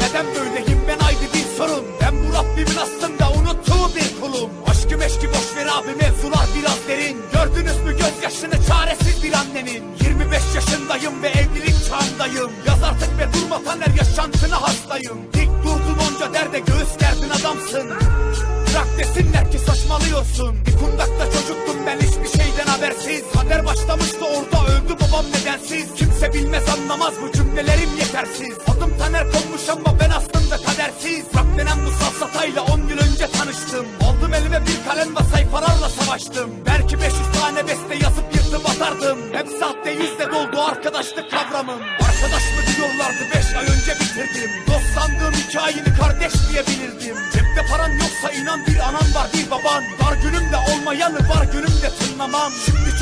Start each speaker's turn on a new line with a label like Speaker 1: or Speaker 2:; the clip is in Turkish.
Speaker 1: Neden böyleyim? Ben haydi bir sorun. Ben bu Rabbimin aslında unuttuğu bir kulum. Aşkı meşki boşver abi mevzular biraz derin. Gördünüz mü gözyaşını çaresiz bir annenin? 25 yaşındayım ve evlilik çağındayım. Yaz artık ve durma Taner yaşantına hastayım. Dik durdun onca derde göğüs gerdin adamsın. Bırak desinler ki saçmalıyorsun. Bir kundakta çocuktum ben hiçbir şeyden habersiz. Kader başlamıştı orada babam nedensiz? Kimse bilmez anlamaz. Bu cümlelerim yetersiz. Adım Taner konmuş ama ben aslında kadersiz. Rap denen bu safsatayla 10 yıl önce tanıştım. Aldım elime bir kalem ve sayfalarla savaştım. Belki 500 tane beste yazıp yırtıp atardım. Hep sahte yüzle doldu arkadaşlık kavramım. Arkadaş mı diyorlardı 5 ay önce bitirdim. Dost sandığım iki ayını kardeş diye bilirdim Cepte paran yoksa inan bir anan var bir baban. Var günümde olmayanı var günümde tınlamam Şimdi